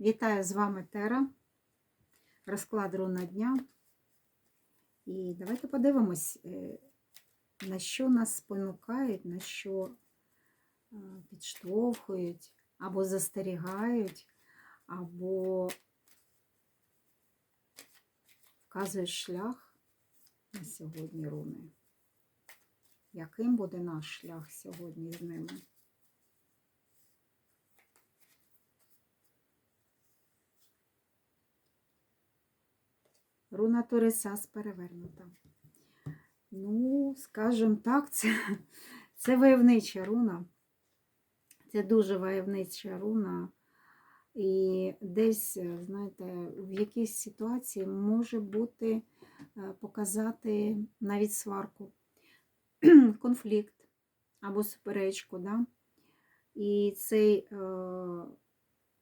Вітаю з вами Тера. Розклад руна дня. І давайте подивимось, е, на що нас спонукають, на що е, підштовхують, або застерігають, або вказують шлях на сьогодні руни. Яким буде наш шлях сьогодні з ними? Руна Торисас перевернута. Ну, скажімо так, це, це войовнича руна. Це дуже войовнича руна. І десь, знаєте, в якійсь ситуації може бути е, показати навіть сварку, конфлікт або суперечку. Да? І цей е,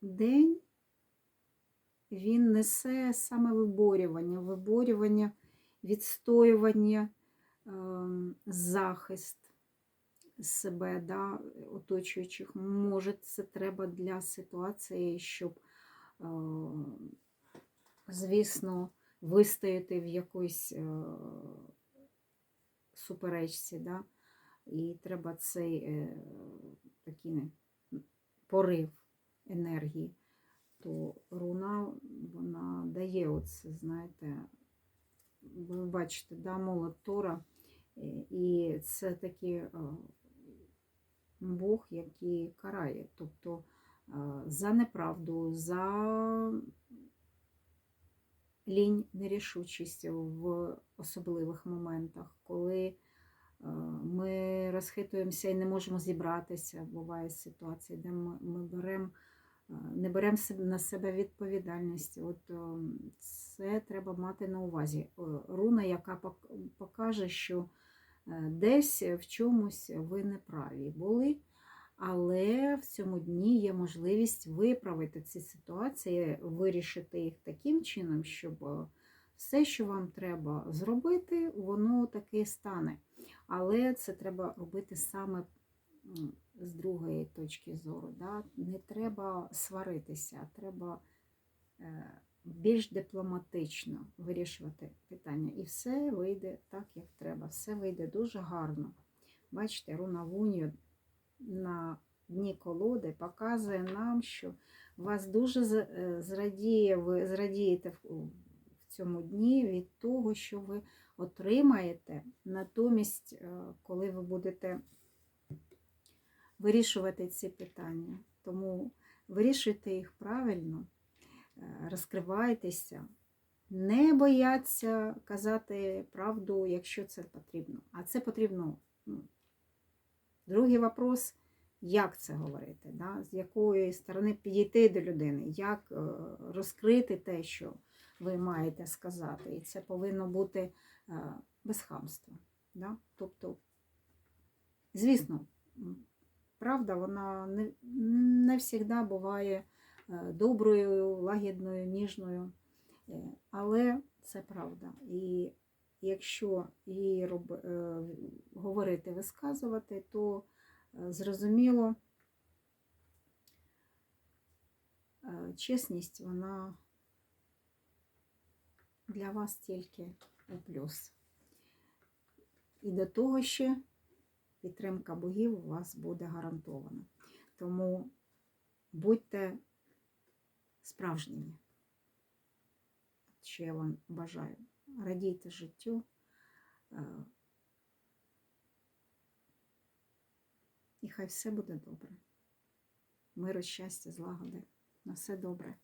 день він несе саме виборювання, виборювання, відстоювання, ем, захист себе, да, оточуючих. Може, це треба для ситуації, щоб, е, звісно, вистояти в якоїсь е, суперечці. Да? І треба цей е, такий порив енергії то руна вона дає оце, знаєте, ви бачите, да, молот Тора, і це такий Бог, який карає. Тобто за неправду, за лінь нерішучість в особливих моментах, коли ми розхитуємося і не можемо зібратися. Буває ситуації, де ми беремо не беремо на себе відповідальність. От Це треба мати на увазі. Руна, яка покаже, що е, десь в чомусь ви не праві були, але в цьому дні є можливість виправити ці ситуації, вирішити їх таким чином, щоб е, все, що вам треба зробити, воно таки стане. Але це треба робити саме з другої точки зору. Да? Не треба сваритися, треба е, більш дипломатично вирішувати питання. І все вийде так, як треба. Все вийде дуже гарно. Бачите, руна Вунію на дні колоди показує нам, що вас дуже е, зрадіє, ви зрадієте в цьому дні від того, що ви отримаєте. Натомість, е, коли ви будете вирішувати ці питання. Тому вирішуйте їх правильно, е, розкривайтеся, не бояться казати правду, якщо це потрібно. А це потрібно. Ну, Другий вопрос, як це говорити, да? з якої сторони підійти до людини, як е, розкрити те, що ви маєте сказати. І це повинно бути е, без хамства. Да? Тобто, звісно, правда, вона не не завжди буває е, доброю, лагідною, ніжною. Е, але це правда. І якщо її роб... Е, говорити, висказувати, то зрозуміло, чесність, вона для вас тільки у плюс. І до того ще підтримка богів у вас буде гарантована. Тому будьте справжніми, що я вам бажаю. Радійте життю. Е, і хай все буде добре. Миру, щастя, злагоди. На все добре.